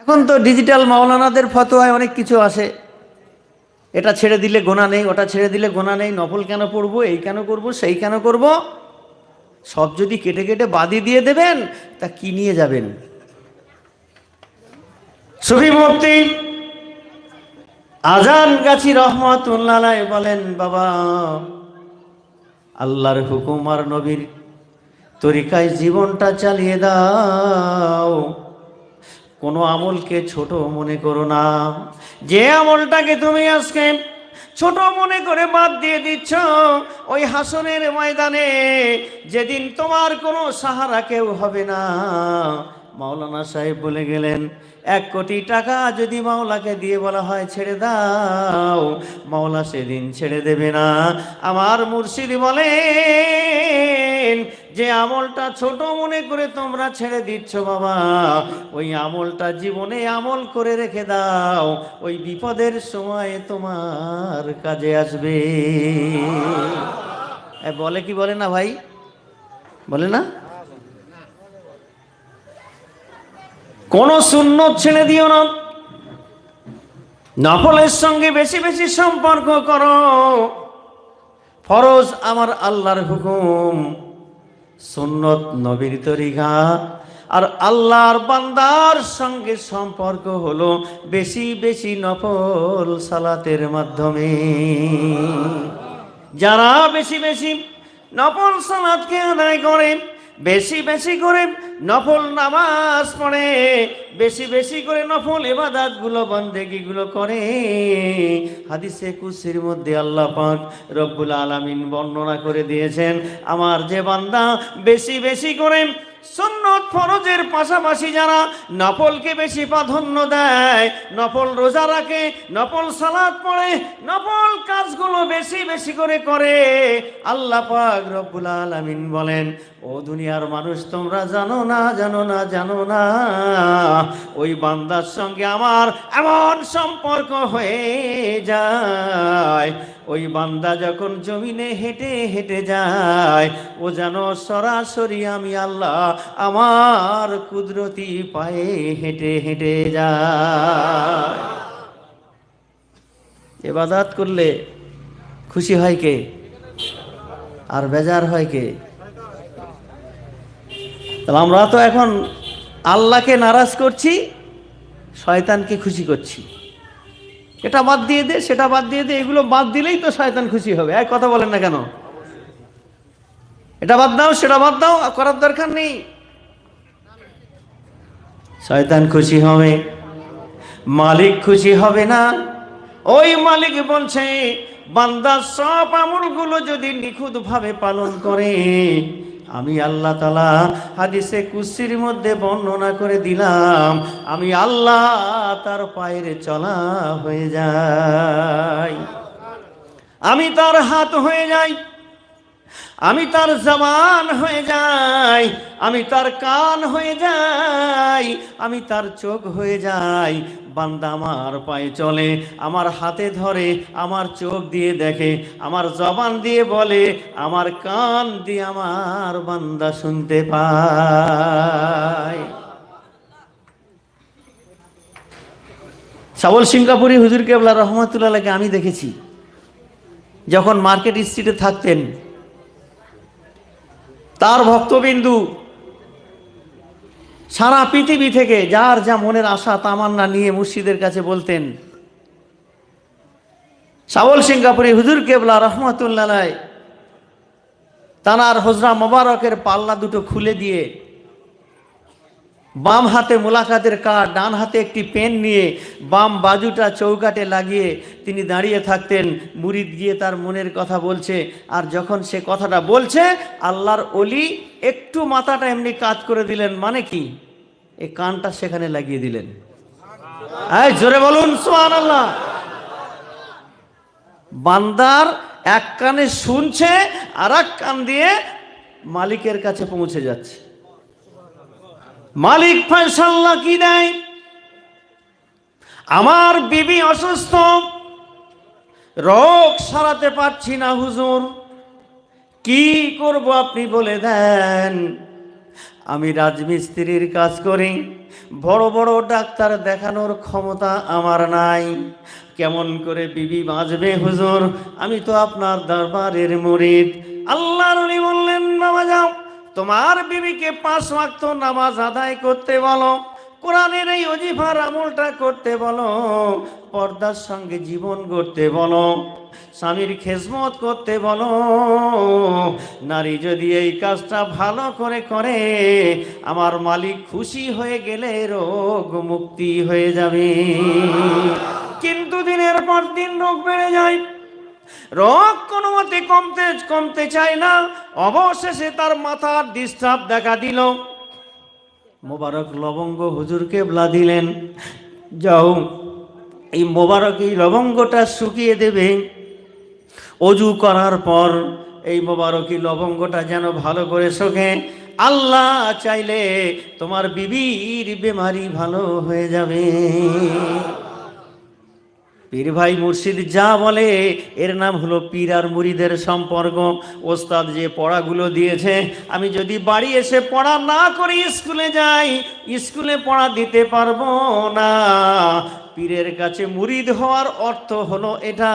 এখন তো ডিজিটাল মাওলানাদের ফতোয়ায় অনেক কিছু আসে এটা ছেড়ে দিলে গোনা নেই, ওটা ছেড়ে দিলে গোনা নেই, নফল কেন পড়ব, এই কেন করব, সেই কেন করব? সব যদি কেটে কেটে বাদি দিয়ে দেবেন, তা কি নিয়ে যাবেন? সুফি মুক্তি আজান গাছি রহমতুল্লাহ বলেন, বাবা, আল্লাহর হুকুম আর নবীর তরিকায় জীবনটা চালিয়ে দাও। কোনো আমলকে ছোট মনে করো না। যে আমলটাকে তুমি আজকে ছোট মনে করে বাদ দিয়ে দিচ্ছ, ওই হাসনের ময়দানে যেদিন তোমার কোনো সাহারা কেউ হবে না। মাওলানা সাহেব বলে গেলেন, এক কোটি টাকা যদি মাওলাকে দিয়ে বলা হয় ছেড়ে দাও, মাওলা সেদিন ছেড়ে দেবে না। আমার মুর্শিদ বলেন যে আমলটা ছোট মনে করে তোমরা ছেড়ে দিচ্ছ বাবা। ওই আমলটা জীবনে আমল করে রেখে দাও। ওই বিপদের সময় তোমার কাজে আসবে। বলে কি বলে না ভাই? বলে না? কোন শূন্য ছেড়ে দিও না। নফলের সঙ্গে বেশি বেশি সম্পর্ক করো। ফরজ আমার আল্লাহর হুকুম। সুন্নত নবীর তরিকা। আর আল্লাহর বান্দার সঙ্গে সম্পর্ক হলো বেশি বেশি নফল সালাতের মাধ্যমে। যারা বেশি বেশি নফল সালাতকে আদায় করে বেশি বেশি করে নফল নামাজ পড়ে, বেশি বেশি করে নফল এবাদাতগুলো বন্দেগি গুলো করে। হাদিসে কুসির মধ্যে আল্লাহ পাক রব্বুল আলামিন বর্ণনা করে দিয়েছেন, আমার যে বান্দা বেশি বেশি করে সুন্নত ফরজের পাশাপাশি যারা নফলকে বেশি প্রাধান্য দেয়, নফল রোজা রাখে, নফল সালাদ পড়ে, নফল কাজগুলো বেশি বেশি করে করে, আল্লাহ পাক রব্বুল আলামিন বলেন ও দুনিয়ার মানুষ তোমরা জানো না জানো না জানো না। ওই বান্দার সঙ্গে আমার এমন সম্পর্ক হয়ে যায়। ওই বান্দা যখন জমিনে হেঁটে হেঁটে যায়, ও যেন সরাসরি আমি আল্লাহ আমার কুদরতি পায়ে হেঁটে হেঁটে যায়। এবাদাত করলে খুশি হয় কে? আর বেজার হয় কে? তাহলে আমরা তো এখন আল্লাহকে নারাজ করছি, শয়তানকে খুশি করছি। এটা বাদ দিয়ে দে, সেটা বাদ দিয়ে দে, এগুলো বাদ দিলেই তো শয়তান খুশি হবে। এক কথা বলেন না কেন? এটা বাদ দাও, সেটা বাদ দাও করার দরকার নেই। শয়তান খুশি হবে, মালিক খুশি হবে না। ওই মালিক বলছে, বান্দা সব আমলগুলো যদি নিখুঁতভাবে পালন করে আমি আল্লাহ তালা হাদিসে কুসির মধ্যে বর্ণনা করে দিলাম, আমি আল্লাহ তার পায়ের চলা হয়ে যাই আমি তার হাত হয়ে যাই। আমি তার জবান হয়ে যাই, আমি তার কান হয়ে যাই, আমি তার চোখ হয়ে যাই। বান্দা আমার পায়ে চলে, আমার হাতে ধরে, আমার চোখ দিয়ে দেখে, আমার জবান দিয়ে বলে, আমার কান দিয়ে আমার বান্দা শুনতে পায়। সাবল সিঙ্গাপুরি হুজুর কেবলা রহমতুল্লাহকে আমি দেখেছি, যখন মার্কেট স্ট্রিটে থাকতেন তার ভক্তবিন্দু সারা পৃথিবী থেকে যার যা মনের আশা তামান্না নিয়ে মুর্শিদের কাছে বলতেন। সাবল সিঙ্গাপুরি হুজুর কেবলা রহমতুল্লাহ তানার হজরা মোবারকের পাল্লা দুটো খুলে দিয়ে বাম হাতে মোলাকাতের কার্ড, ডান হাতে একটি পেন নিয়ে বাম বাজুটা চৌকাটে লাগিয়ে তিনি দাঁড়িয়ে থাকতেন। মুরিদ গিয়ে তার মনের কথা বলছে আর যখন সে কথাটা বলছে, আল্লাহর অলি একটু মাথাটা এমনি কাজ করে দিলেন মানে কি? এই কানটা সেখানে লাগিয়ে দিলেন। এই, জোরে বলুন সোহান আল্লাহ বান্দার এক কানে শুনছে আর এক কান দিয়ে মালিকের কাছে পৌঁছে যাচ্ছে। মালিক ফয়সাল্লা কি দেয়? আমার বিবি অসুস্থ, রোগ সারাতে পারছি না হুজুর। কি করব আপনি বলে দেন? আমি রাজমিস্ত্রির কাজ করি, বড় বড় ডাক্তার দেখানোর ক্ষমতা আমার নাই। কেমন করে বিবি বাঁচবে হুজুর? আমি তো আপনার দরবারের মরিদ। আল্লাহর ওলি বললেন, বাবা যাও। তোমার বিবিকে পাঁচ ওয়াক্ত নামাজ আদায় করতে বলো, কোরআনের এই অজিফার আমলটা করতে বলো, পর্দার সঙ্গে জীবন করতে বলো, স্বামীর খেজমত করতে বলো, নারী যদি এই কাজটা ভালো করে করে, আমার মালিক খুশি হয়ে গেলে রোগ মুক্তি হয়ে যাবে। কিন্তু দিনের পর দিন রোগ বেড়ে যায়। রোগ কোনো মতে কমতে কমতে চায় না। অবশেষে তার মাথার ডিস্টার্ব দেখা দিল। মোবারক লবঙ্গ হুজুরকে ব্লা দিলেন, যাও, এই মোবারক, এই লবঙ্গটা শুকিয়ে দেবে। অজু করার পর এই মোবারকি লবঙ্গটা যেন ভালো করে শোকে। আল্লাহ চাইলে তোমার বিবির বেমারি ভালো হয়ে যাবে। পীর ভাই মুর্শিদ যা বলে, এর নাম হলো পীর আর মুরিদের সম্পর্ক। ওস্তাদ যে পড়াগুলো দিয়েছে, আমি যদি বাড়ি এসে পড়া না করে, স্কুলে যাই, স্কুলে পড়া দিতে পারব না। পীরের কাছে মুরিদ হওয়ার অর্থ হলো এটা,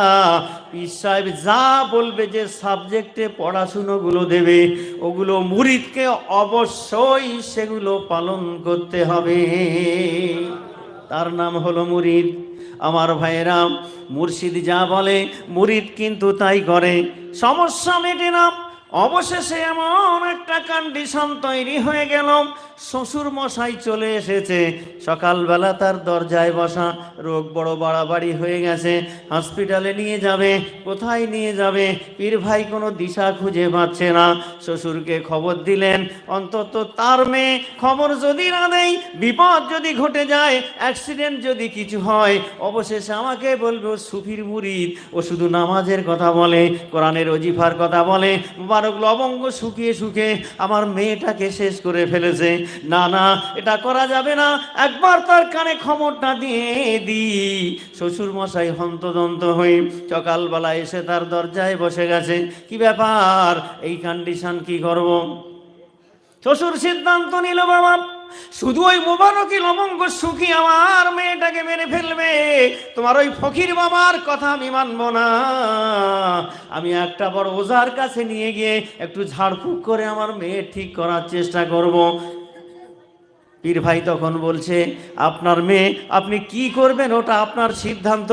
পীর সাহেব যা বলবে যে সাবজেক্টে পড়াশুনোগুলো দেবে, ওগুলো মুরিদকে অবশ্যই সেগুলো পালন করতে হবে। তার নাম হলো মুরিদ। আমার ভাইয়েরা মুর্শিদ যা বলে মুরিদ কিন্তু তাই করে। সমস্যা মেটে না। অবশেষে এমন একটা কন্ডিশন তৈরি হয়ে গেল। শ্বশুর মশাই চলে এসেছে। সকালবেলা তার দরজায় বসা, রোগ বড় বাড়াবাড়ি হয়ে গেছে। হসপিটালে নিয়ে যাবে, কোথায় নিয়ে যাবে? পীর ভাই কোনো দিশা খুঁজে পাচ্ছে না। শ্বশুরকে খবর দিলেন, অন্তত তার মেয়ে খবর যদি না দেয় বিপদ যদি ঘটে যায় অ্যাক্সিডেন্ট যদি কিছু হয়, অবশেষে আমাকে বলব সুফির মুরিদ, ও শুধু নামাজের কথা বলে, কোরআনের অজিফার কথা বলে মুবারক লবঙ্গ শুকিয়ে শুকিয়ে আমার মেয়েটাকে শেষ করে ফেলেছে। না না, এটা করা যাবে না। একবার তার কানে খবরটা দিয়ে দি শ্বশুর মশাই হন্তদন্ত হয়ে সকালবেলা এসে তার দরজায় বসে গেছে। কি ব্যাপার? এই কন্ডিশন কি করব? শ্বশুর সিদ্ধান্ত নিল বাবা। শুধু ওই মোবারকি লবঙ্গ সুখী আমার মেয়েটাকে মেরে ফেলবে। তোমার ওই ফকির বাবার কথা আমি মানব না। আমি একটা বড় ওজার কাছে নিয়ে গিয়ে একটু ঝাড়ফুঁক করে আমার মেয়ে ঠিক করার চেষ্টা করব। পীর ভাই তখন বলছে, আপনার মেয়ে, আপনি কি করবেন ওটা আপনার সিদ্ধান্ত।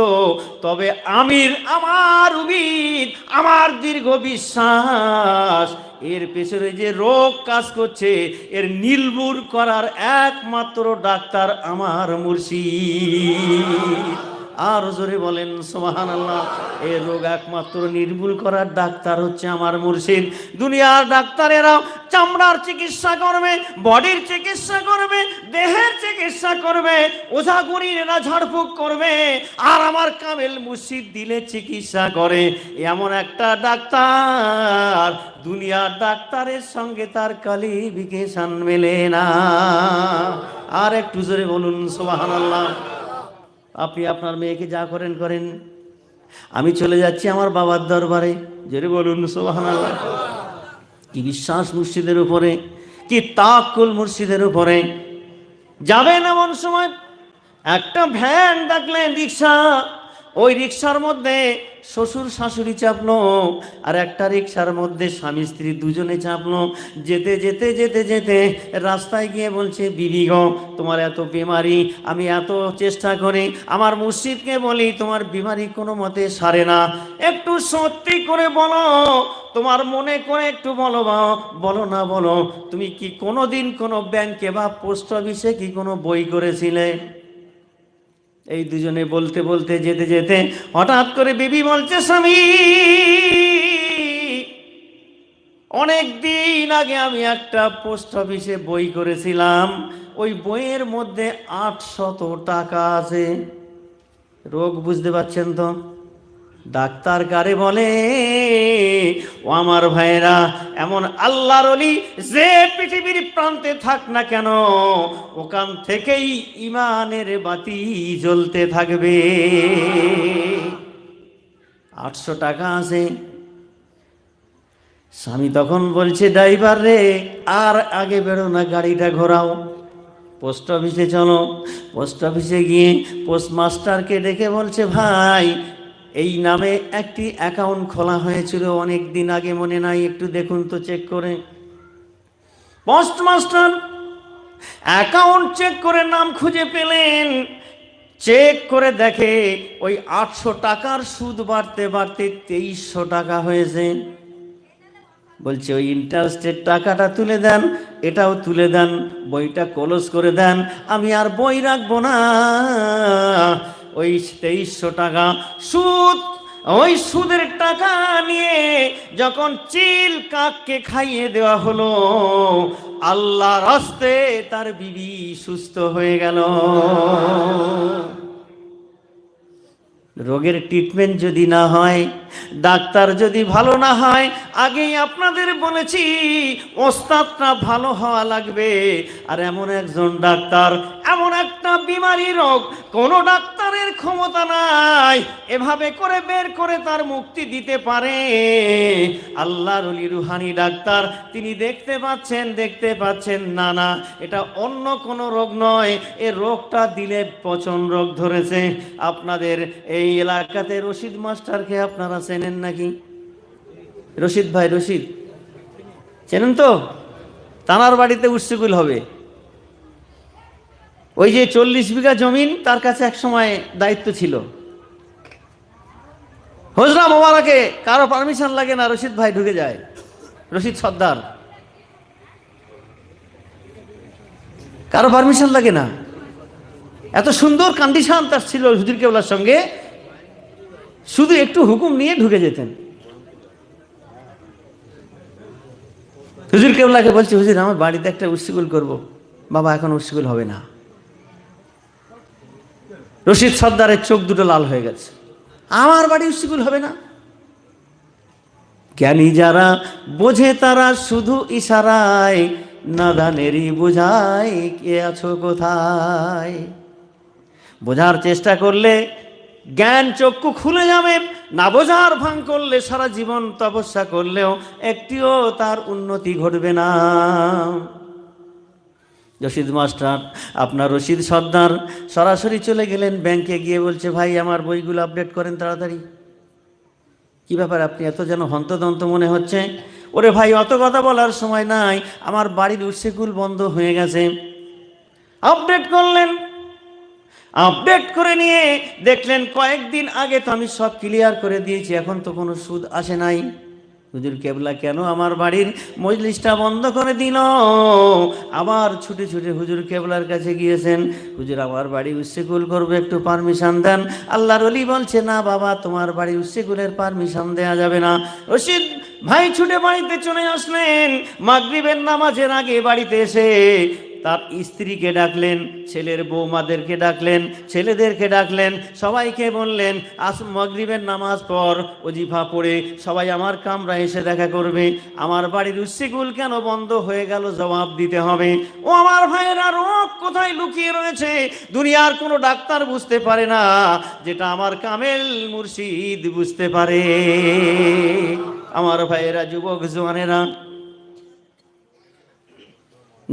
তবে আমির, আমার উবিদ আমার দীর্ঘ বিশ্বাস। এর পেছনে যে রোগ কাজ করছে এর নির্মূল করার একমাত্র ডাক্তার আমার মুর্শিদ। আর জোরে বলেন সোহান আল্লাহ এ রোগ একমাত্র নির্মূল করার ডাক্তার হচ্ছে আমার মুর্শিদ। দুনিয়ার ডাক্তারেরা চামড়ার চিকিৎসা করবে, বডির চিকিৎসা করবে, দেহের চিকিৎসা করবে, ওঝাগুড়িরা ঝাড়ফুঁক করবে, আর আমার কামেল মুর্শিদ দিলে চিকিৎসা করে। এমন একটা ডাক্তার, দুনিয়ার ডাক্তারের সঙ্গে তার কালিফিকেশন মেলে না। আর একটু জোরে বলুন সোহান আল্লাহ আপনি আপনার মেয়েকে যা করেন করেন। আমি চলে যাচ্ছি আমার বাবার দরবারে। জেরে বলুন সোহান কি বিশ্বাস মুর্শিদের উপরে, কি তাকুল মুর্শিদের উপরে। যাবেন এমন সময় একটা ভ্যান ডাকলেন রিক্সা ওই রিক্সার মধ্যে শ্বশুর শাশুড়ি চাপলো, আর একটা রিক্সার মধ্যে স্বামী স্ত্রী দুজনে চাপলো। যেতে যেতে যেতে যেতে রাস্তায় গিয়ে বলছে, বিবি গো, তোমার এত বিমারি, আমি এত চেষ্টা করি। আমার মুর্শিদকে বলি, তোমার বিমারি কোনো মতে সারে না। একটু সত্যি করে বলো, তোমার মনে করে একটু বলো বা, বলো না বলো। তুমি কি কোনো দিন কোনো ব্যাংকে বা পোস্ট অফিসে কি কোনো বই করেছিলে? এই দুজনে বলতে বলতে যেতে যেতে হঠাৎ করে বিবি বলছে, স্বামী অনেক দিন আগে আমি একটা পোস্ট অফিসে বই করেছিলাম। ওই বইয়ের মধ্যে আটশত টাকা আছে। রোগ বুঝতে পারছেন তো? ডাক্তার কারে বলে, ও আমার ভাইরা এমন আল্লাহর অলি যে পৃথিবীর প্রান্তে থাক না কেন, ওখান থেকেই ইমানের বাতি জ্বলতে থাকবে। আটশো টাকা আছে। স্বামী তখন বলছে, ড্রাইভার রে, আর আগে বেরো না, গাড়িটা ঘোরাও। পোস্ট অফিসে চলো। পোস্ট অফিসে গিয়ে পোস্টমাস্টারকে ডেকে বলছে, ভাই এই নামে একটি অ্যাকাউন্ট খোলা হয়েছিল অনেক দিন আগে, মনে নাই, একটু দেখুন তো চেক করে। পোস্টমাস্টার, অ্যাকাউন্ট চেক করে নাম খুঁজে পেলেন। চেক করে দেখে ওই আটশো টাকার সুদ বাড়তে বাড়তে তেইশশো টাকা হয়েছে। বলছে, ওই ইন্টারেস্টের টাকাটা তুলে দেন, এটাও তুলে দেন, বইটা ক্লোজ করে দেন, আমি আর বই রাখব না। ওই তেইশশো টাকা সুদ, ওই সুদের টাকা নিয়ে যখন চিল কাককে খাইয়ে দেওয়া হলো আল্লাহ রাস্তে তার বিবি সুস্থ হয়ে গেল। রোগের ট্রিটমেন্ট যদি না হয়, ডাক্তার যদি ভালো না হয়, আগেই আপনাদের বলেছি ওস্তাদটা ভালো হওয়া লাগবে। আর এমন একজন ডাক্তার এমন একটা বিমারি রোগ, কোনো ডাক্তারের ক্ষমতা নাই। এভাবে করে বের করে তার মুক্তি দিতে পারে। আল্লাহর রুহানি ডাক্তার, তিনি দেখতে পাচ্ছেন দেখতে পাচ্ছেন, না না, এটা অন্য কোনো রোগ নয়। এ রোগটা দিলে পচন রোগ ধরেছে। আপনাদের এই এলাকাতে রশিদ মাস্টারকে আপনারা চেনেন নাকি? রশিদ ভাই, রশিদ। চেনেন তো? তানার বাড়িতে উৎসুকুল হবে। ওই যে চল্লিশ বিঘা জমিন তার কাছে এক সময় দায়িত্ব ছিল। হজরা মোবারকে কারও পারমিশন লাগে না, রশিদ ভাই ঢুকে যায়। রশিদ সর্দার। কারও পারমিশন লাগে না। এত সুন্দর কন্ডিশন তার ছিল হুজুর কেবলার সঙ্গে। শুধু একটু হুকুম নিয়ে ঢুকে যেতেন। হুজুর কেবলাকে বলছি, হুজুর, আমার বাড়িতে একটা উৎসিগুল করব। বাবা এখন উৎসিগুল হবে না। রশিদ সর্দারের চোখ দুটো লাল হয়ে গেছে। আমার বাড়ি উৎসিগুল হবে না। জ্ঞানী যারা বোঝে তারা শুধু ইশারায় নাদানেরই বোঝায় কে আছো কোথায়। বোঝার চেষ্টা করলে জ্ঞান চক্ষু খুলে যাবে, না বোঝার ভাঙ করলে সারা জীবন তপস্যা করলেও একটিও তার উন্নতি ঘটবে না। রশিদ মাস্টার, আপনার রশিদ সর্দার সরাসরি চলে গেলেন ব্যাংকে গিয়ে বলছে, ভাই, আমার বইগুলো আপডেট করেন তাড়াতাড়ি। কি ব্যাপার আপনি এত যেন হন্তদন্ত মনে হচ্ছে? ওরে ভাই, অত কথা বলার সময় নাই, আমার বাড়ির উৎসেকুল বন্ধ হয়ে গেছে। আপডেট করলেন? আপডেট করে নিয়ে দেখলেন কয়েকদিন আগে তো আমি সব ক্লিয়ার করে দিয়েছি, এখন তো কোনো সুদ আসে নাই। হুজুর কেবলা, কেন আমার বাড়ির মজলিসটা বন্ধ করে দিল? আবার ছুটে ছুটে হুজুর কেবলার কাছে গিয়েছেন। হুজুর, আমার বাড়ি উচ্ছেকুল করবে, একটু পারমিশন দেন। আল্লাহর অলি বলছে, না বাবা, তোমার বাড়ি উচ্ছেকুলের পারমিশন দেয়া যাবে না। রশিদ ভাই ছুটে বাড়িতে চলে আসলেন। মাগরিবের নামাজের আগে বাড়িতে এসে তার স্ত্রীকে ডাকলেন, ছেলের বৌমাদেরকে ডাকলেন, ছেলেদেরকে ডাকলেন, সবাইকে বললেন আস মগরিবের নামাজ পর অজিফা পড়ে, সবাই আমার কামরা এসে দেখা করবে। আমার বাড়ির উচ্ছিকুল কেন বন্ধ হয়ে গেল জবাব দিতে হবে। ও আমার ভাইয়েরা, রোগ কোথায় লুকিয়ে রয়েছে? দুনিয়ার কোনো ডাক্তার বুঝতে পারে না, যেটা আমার কামেল মুর্শিদ বুঝতে পারে। আমার ভাইয়েরা, যুবক, জোয়ানেরা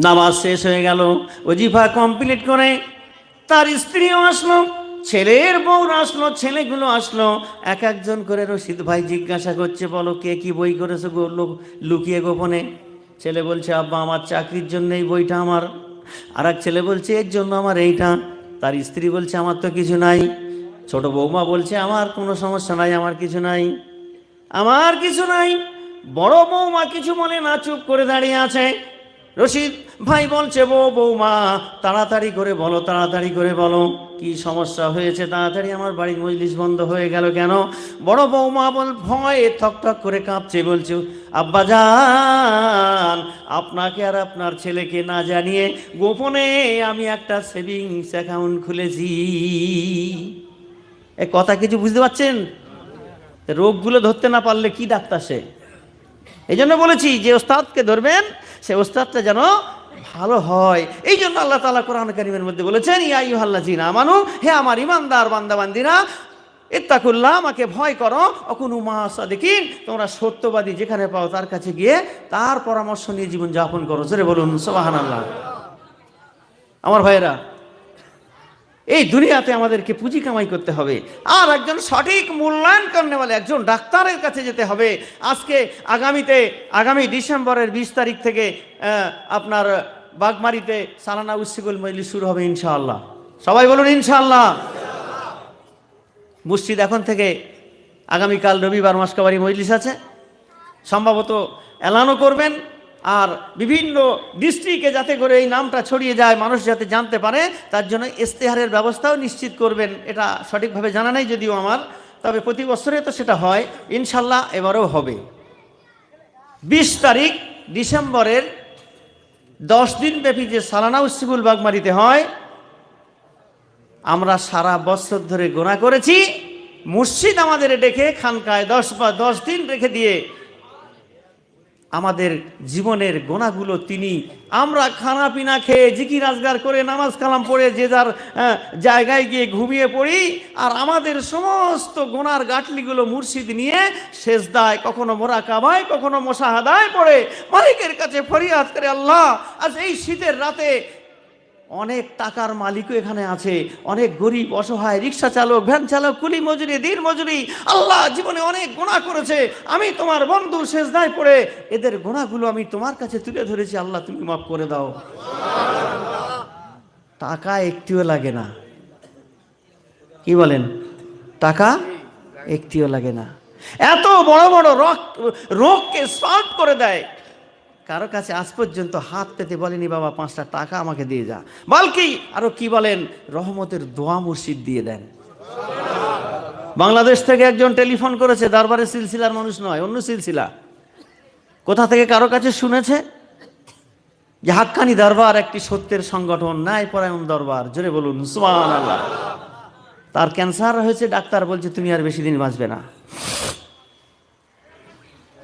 নামাজ শেষ হয়ে গেল, ওজিফা কমপ্লিট করে তার স্ত্রীও আসলো, ছেলের বউরা আসলো, ছেলেগুলো আসলো। এক একজন করে রশিদ ভাই জিজ্ঞাসা করছে, বলো কে কি বই করেছে গো লোক লুকিয়ে গোপনে? ছেলে বলছে, আব্বা, আমার চাকরির জন্য এই বইটা আমার। আর এক ছেলে বলছে, এর জন্য আমার এইটা। তার স্ত্রী বলছে, আমার তো কিছু নাই। ছোট বৌমা বলছে, আমার কোনো সমস্যা নাই, আমার কিছু নাই। আমার কিছু নাই। বড় বৌমা কিছু বলে না, চুপ করে দাঁড়িয়ে আছে। রশিদ, ভাই বলছে, বউ বৌমা তাড়াতাড়ি করে বলো, তাড়াতাড়ি করে বলো, কি সমস্যা হয়েছে? তাড়াতাড়ি আমার বাড়ির মজলিস বন্ধ হয়ে গেল কেন? বড় বৌমা বল ভয়ে থক থক করে কাঁপছে, বলছে, আব্বা যান আপনাকে আর আপনার ছেলেকে না জানিয়ে গোপনে আমি একটা সেভিংস অ্যাকাউন্ট খুলেছি। এ কথা কিছু বুঝতে পারছেন? রোগগুলো ধরতে না পারলে কি ডাক্তার সে? এই জন্য বলেছি, যে ওস্তাদকে ধরবেন সে ওস্তাদটা যেন ভালো হয়। এই জন্য আল্লাহ তালা কোরআন কারিমের মধ্যে বলেছেন ইয়াই হাল্লা জিনা মানু হে আমার ইমানদার বান্দাবান্দিরা, ইত্তাকুল্লাহ, আমাকে ভয় করো, অকুন উমা দেখি তোমরা সত্যবাদী যেখানে পাও তার কাছে গিয়ে তার পরামর্শ নিয়ে জীবন যাপন করো। জোরে বলুন সোবাহান আল্লাহ আমার ভাইয়েরা এই দুনিয়াতে আমাদেরকে পুঁজি কামাই করতে হবে। আর একজন সঠিক মূল্যায়ন করনে বলে একজন ডাক্তারের কাছে যেতে হবে। আজকে আগামীতে, আগামী ডিসেম্বরের বিশ তারিখ থেকে আপনার বাগমারিতে সালানা উসিকুল মজলি শুরু হবে ইনশাআল্লাহ। সবাই বলুন ইনশাআল্লাহ। মসজিদ এখন থেকে আগামীকাল রবিবার মাসকাবারি মজলিস আছে। সম্ভবত এলানও করবেন। আর বিভিন্ন ডিস্ট্রিক্টে যাতে করে এই নামটা ছড়িয়ে যায়, মানুষ যাতে জানতে পারে, তার জন্য ইস্তেহারের ব্যবস্থাও নিশ্চিত করবেন। এটা সঠিকভাবে জানা নেই যদিও আমার, তবে প্রতি বছরে তো সেটা হয়। ইনশাল্লাহ এবারেও হবে। বিশ তারিখ ডিসেম্বরের দশ দিন ব্যাপী যে সালানা উসিবুল বাগমারিতে হয়, আমরা সারা বছর ধরে গোনা করেছি। মুর্শিদ আমাদের ডেকে খানকায় দশ বা দশ দিন রেখে দিয়ে আমাদের জীবনের গোনাগুলো তিনি, আমরা খানা পিনা খেয়ে জিকি রাজগার করে নামাজ কালাম পড়ে যে যার জায়গায় গিয়ে ঘুমিয়ে পড়ি, আর আমাদের সমস্ত গোনার গাঠলিগুলো মুর্শিদ নিয়ে শেষ দায় কখনো মোরা কাবায় কখনো মোশাহাদায় পড়ে। মালিকের কাছে ফরিয়াদ করে, আল্লাহ, আজ এই শীতের রাতে অনেক টাকার মালিকও এখানে আছে। অনেক গরিব, অসহায়, রিক্সা চালক, ভ্যান চালক, কুলি মজুরি, দিন মজুরি। আল্লাহ জীবনে অনেক গোনা করেছে। আমি তোমার বন্ধু শেষদায় পড়ে এদের গোনাগুলো আমি তোমার কাছে তুলে ধরেছি। আল্লাহ, তুমি মাফ করে দাও। টাকা একটিও লাগে না। কি বলেন? টাকা একটিও লাগে না। এত বড় বড় রোগ রোগকে সলভ করে দেয়। কারও কাছে আজ পর্যন্ত হাত পেতে বলেনি, বাবা, পাঁচটা টাকা আমাকে দিয়ে যা। বলকি, আরও কি বলেন? রহমতের দোয়া মুর্শিদ দিয়ে দেন। বাংলাদেশ থেকে একজন টেলিফোন করেছে, দরবারে সিলসিলার মানুষ নয়, অন্য সিলসিলা। কোথা থেকে কারও কাছে শুনেছে? যে হাক্কানি দরবার একটি সত্যের সংগঠন ন্যায় পরায়ণ দরবার। জোরে বলুন সুবহান আল্লাহ তার ক্যান্সার হয়েছে, ডাক্তার বলছে, তুমি আর বেশি দিন বাঁচবে না।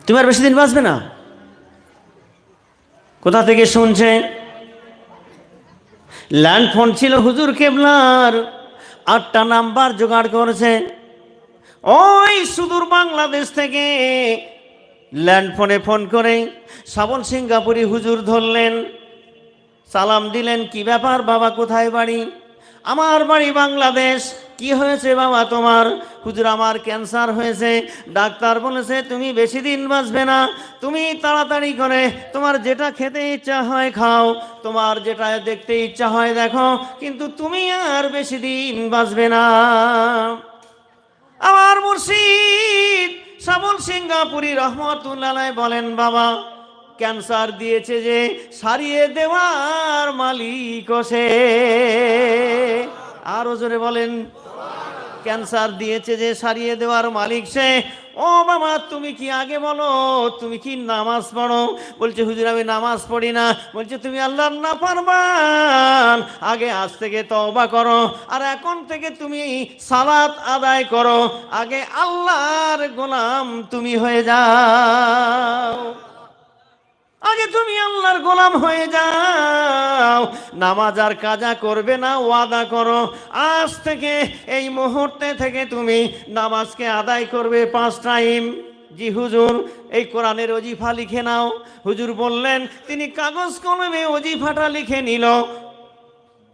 তুমি আর বেশি দিন বাঁচবে না? কোথা থেকে শুনছে ল্যান্ড ফোন ছিল হুজুর কেবলার, আটটা নাম্বার জোগাড় করেছে। ওই সুদূর বাংলাদেশ থেকে ল্যান্ড ফোনে ফোন করে শ্রাবণ সিঙ্গাপুরি হুজুর ধরলেন। সালাম দিলেন, কি ব্যাপার বাবা, কোথায় বাড়ি? আমার বাড়ি বাংলাদেশ। কি হয়েছে বাবা তোমার? হুজুর, আমার ক্যান্সার হয়েছে। ডাক্তার বলেছে, তুমি বেশি দিন বাঁচবে না। তুমি তাড়াতাড়ি করে তোমার যেটা খেতে ইচ্ছা হয় খাও। তোমার যেটা দেখতে ইচ্ছা হয় দেখো, কিন্তু তুমি আর বেশি দিন বাঁচবে না। আমার মুর্শিদ শ্রাবণ সিঙ্গাপুরি রহমতুল্লাহ বলেন, বাবা, ক্যান্সার দিয়েছে যে সারিয়ে দেওয়ার মালিক সে। আরও জোরে বলেন ক্যান্সার দিয়েছে যে সারিয়ে দেওয়ার মালিক সে। ও বাবা, তুমি কি আগে বলো? তুমি কি নামাজ পড়ো? বলছে, হুজুর, আমি নামাজ পড়ি না। বলছে, তুমি আল্লাহর না পারবান আগে আজ থেকে তওবা করো। আর এখন থেকে তুমি সালাত আদায় করো। আগে আল্লাহর গোলাম তুমি হয়ে যাও। আগে তুমি আল্লাহর গোলাম হয়ে যাও। নামাজ আর কাজা করবে না, ওয়াদা করো। আজ থেকে, এই মুহূর্তে থেকে তুমি নামাজকে আদায় করবে পাঁচ টাইম। জি হুজুর, এই কোরআনের অজিফা লিখে নাও। হুজুর বললেন, তিনি কাগজ কলমে অজিফাটা লিখে নিল।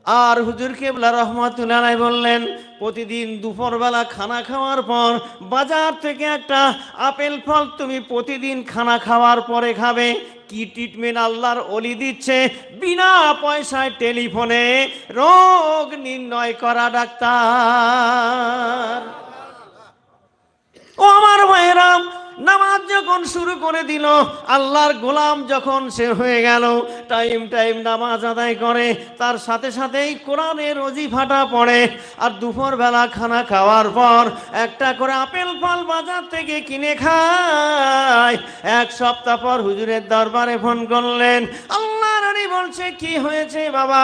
আর হুজুর কেবলা রহমাতুল্লাহ বললেন, প্রতিদিন দুপুরবেলা খানা খাওয়ার পর বাজার থেকে একটা আপেল ফল তুমি প্রতিদিন খানা খাওয়ার পরে খাবে। কি ট্রিটমেন্ট আল্লাহর অলি দিচ্ছে? বিনা পয়সায় টেলিফোনে রোগ নির্ণয় করা ডাক্তার। ও আমার ভাইয়েরাম নামাজ যখন শুরু করে দিল, আল্লাহর গোলাম যখন সে হয়ে গেল, টাইম টাইম নামাজ আদায় করে, তার সাথে সাথেই কোরআনের অজিফাটা পড়ে, আর দুপুর বেলা খানা খাওয়ার পর একটা করে আপেল ফল বাজার থেকে কিনে খায়। এক সপ্তাহ পর হুজুরের দরবারে ফোন করলেন, আল্লাহ বলছে, কি হয়েছে বাবা?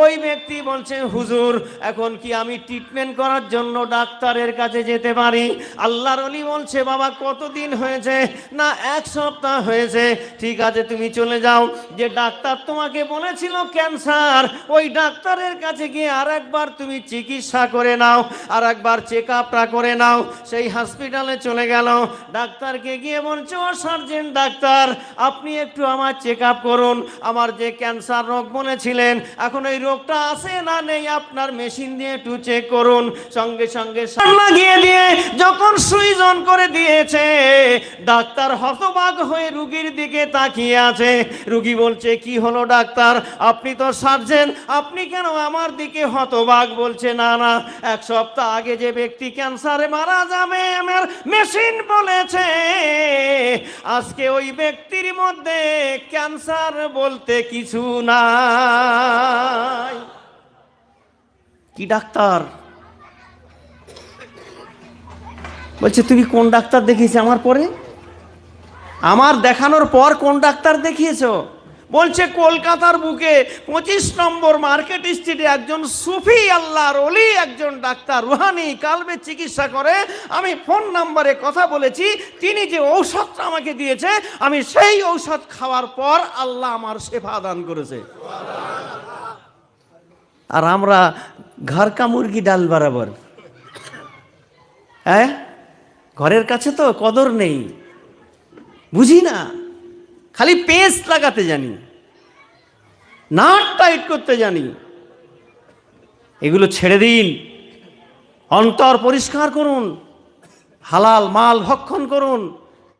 ওই ব্যক্তি বলছে, হুজুর, এখন কি আমি ট্রিটমেন্ট করার জন্য ডাক্তারের কাছে যেতে পারি? আল্লাহর অলি বলছে, বাবা, কতদিন হয়েছে? না, এক সপ্তাহ হয়েছে। ঠিক আছে, তুমি চলে যাও। যে ডাক্তার তোমাকে বলেছিল, ক্যান্সার। ওই ডাক্তারের কাছে গিয়ে আর একবার তুমি চিকিৎসা করে নাও আর একবার চেক আপটা করে নাও। সেই হসপিটালে চলে গেল। ডাক্তারকে গিয়ে বলছে, ও সার্জেন্ট ডাক্তার, আপনি একটু আমার চেক আপ করুন। আমার যে ক্যান্সার রোগ বলেছিলেন। এখন এই রোগটা আছে না নেই আপনার মেশিন দিয়ে একটু চেক করুন। সঙ্গে সঙ্গে লাগিয়ে দিয়ে যখন সুইজন করে দিয়েছে, ডাক্তার হতবাক হয়ে রুগীর দিকে তাকিয়ে আছে। রুগী বলছে, কি হলো ডাক্তার? আপনি তো সার্জেন। আপনি কেন আমার দিকে হতবাক? বলছে, না না, এক সপ্তাহ আগে যে ব্যক্তি ক্যান্সারে মারা যাবে আমার মেশিন বলেছে। আজকে ওই ব্যক্তির মধ্যে ক্যান্সার বলতে কিছু নাই। কি ডাক্তার? বলছে, তুমি কোন ডাক্তার দেখিয়েছো আমার পরে? আমার দেখানোর পর কোন ডাক্তার দেখিয়েছো? বলছে, কলকাতার বুকে পঁচিশ নম্বর মার্কেট স্ট্রিটে একজন সুফি, আল্লাহর অলি একজন ডাক্তার রুহানি কালবে চিকিৎসা করে। আমি ফোন নাম্বারে কথা বলেছি, তিনি যে ঔষধটা আমাকে দিয়েছে, আমি সেই ঔষধ খাওয়ার পর আল্লাহ আমার সেবা দান করেছে। আর আমরা ঘর কা মুরগি ডাল বরাবর। হ্যাঁ? ঘরের কাছে তো কদর নেই। বুঝি না? খালি পেস্ট লাগাতে জানি। নাট টাইট করতে জানি। এগুলো ছেড়ে দিন। অন্তর পরিষ্কার করুন। হালাল মাল ভক্ষণ করুন।